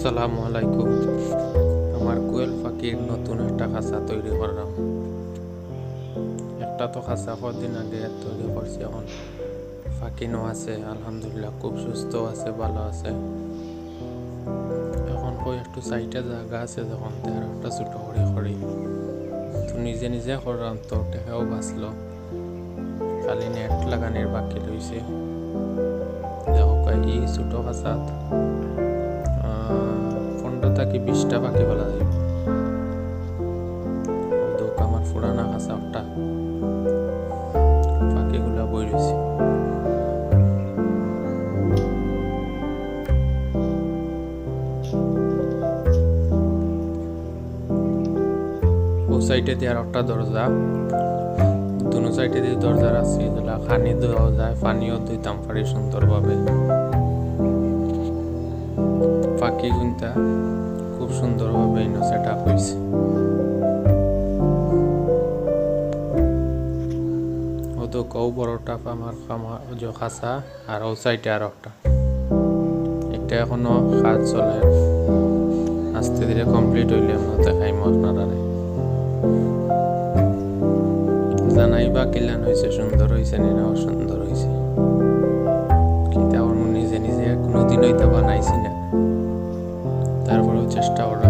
আসসালামু আলাইকুম। আমার কোয়েল পাখির নতুন একটা খাঁচা তৈরি করলাম। একটা তো খাঁচা কদিন আগে তৈরি করছি এখন। পাখিনও আছে, আলহামদুলিল্লাহ খুব সুস্থ আছে, ভালো আছে। এখন কই একটু সাইডে জায়গা আছে যখন তার একটা ছোট করে করি তো নিজে নিজে করলাম তো টেকাও বাঁচলো। খালি নেট লাগানোর বাকি রয়েছে দেখো এই ছোট খাঁচাত। পনেরো থেকে বিশটা পাখি বলা যায়। দোক আমার পুরানা খাঁচা একটা পাখিগুলা বই রয়েছে। সাইডে দিয়ে আর একটা দরজা। দুনো সাইডে দিয়ে দরজা আছে, যেগুলা খানি দেওয়া যায়, পানিও দিতাম পারি সুন্দরভাবে। পাখি গুনটা খুব সুন্দরভাবে ইনো সেট আপ হয়েছে। ও তো কৌ বড়টা আমার খামা যে খাসা, আর ও সাইডে আর একটা। এটা এখনও কাজ চলে। আস্তে ধীরে কমপ্লিট হইলে আমরা দেখাইমো আপনারা জানাই বা কিলান হয়েছে সুন্দর হয়েছে নি অসুন্দর হয়েছে কিন্তু আমার নিজে নিজে কোনোদিনই তো বানাইছি না। তারপরেও চেষ্টা করে